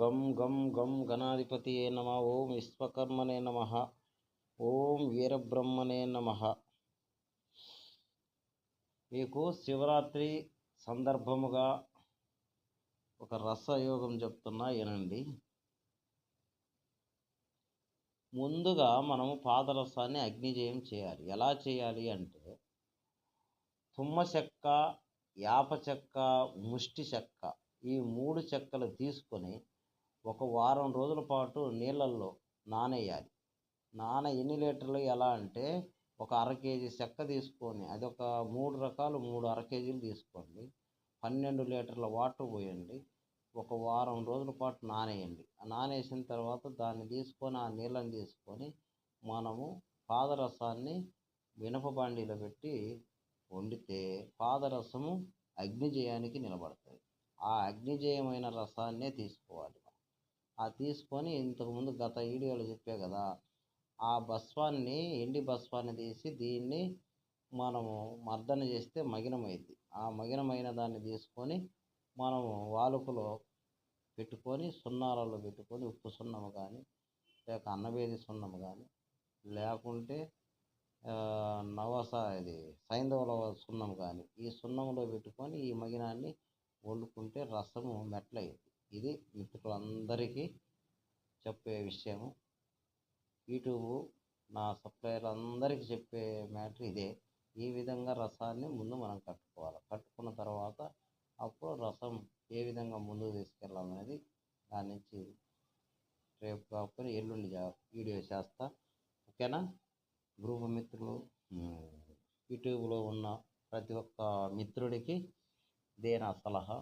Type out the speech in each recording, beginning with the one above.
గం గం గం గణాధిపతియే నమ. ఓం విశ్వకర్మనే నమ. ఓం వీరబ్రహ్మనే నమ. మీకు శివరాత్రి సందర్భముగా ఒక రసయోగం చెప్తున్నా వినండి ముందుగా మనము పాదరసాన్ని అగ్నిజయం చేయాలి. ఎలా చేయాలి అంటే తుమ్మ చెక్క యాప చెక్క ముష్టి చెక్క ఈ మూడు చెక్కలు తీసుకొని ఒక వారం రోజుల పాటు నీళ్ళల్లో నానేయాలి. నాన ఎన్ని లీటర్లు ఎలా అంటే ఒక అర కేజీ చెక్క తీసుకొని అది ఒక మూడు రకాలు మూడు అర కేజీలు తీసుకోండి. పన్నెండు లీటర్ల వాటర్ పోయండి. ఒక వారం రోజుల పాటు నానేయండి. నానేసిన తర్వాత దాన్ని తీసుకొని ఆ నీళ్ళని తీసుకొని మనము పాదరసాన్ని మినప బాండీలో పెట్టి వండితే పాదరసము అగ్నిజయానికి నిలబడుతుంది ఆ అగ్నిజయమైన రసాన్నే తీసుకోవాలి. ఆ తీసుకొని ఇంతకుముందు గత వీడియోలో చెప్పే కదా ఆ బస్వాన్ని ఎండి బస్వాన్ని తీసి దీన్ని మనము మర్దన చేస్తే మగినమైంది ఆ మగినమైన దాన్ని తీసుకొని మనము వాలుకలో పెట్టుకొని సున్నాలలో పెట్టుకొని ఉప్పు సున్నము కానీ లేక అన్నవేది సున్నము కానీ లేకుంటే నవస ఇది సైంధవుల సున్నం కానీ ఈ సున్నంలో పెట్టుకొని ఈ మగినాన్ని వండుకుంటే రసము మెట్లయింది ఇది మిత్రులందరికీ చెప్పే విషయము. యూట్యూబ్ నా సప్లయర్ అందరికీ చెప్పే మ్యాటర్ ఇదే. ఈ విధంగా రసాన్ని ముందు మనం కట్టుకోవాలి. కట్టుకున్న తర్వాత అప్పుడు రసం ఏ విధంగా ముందుకు తీసుకెళ్ళాలనేది దాని నుంచి రేపు కాకపోతే ఎల్లుండి వీడియో చేస్తా. ఓకేనా? గ్రూప్ మిత్రులు యూట్యూబ్లో ఉన్న ప్రతి ఒక్క మిత్రుడికి ఇదే నా సలహా.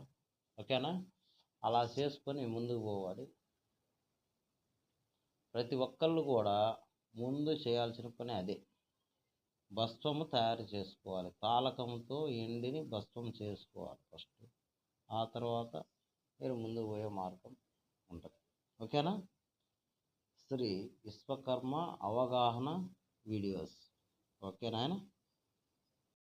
ఓకేనా? అలా చేసుకొని ముందుకు పోవాలి. ప్రతి ఒక్కళ్ళు కూడా ముందు చేయాల్సిన పని అదే. భస్వము తయారు చేసుకోవాలి. తాలకంతో ఎండిని భస్వం చేసుకోవాలి ఫస్ట్. ఆ తర్వాత మీరు ముందుకు పోయే మార్గం ఉంటుంది. ఓకేనా? శ్రీ విశ్వకర్మ అవగాహన వీడియోస్. ఓకేనా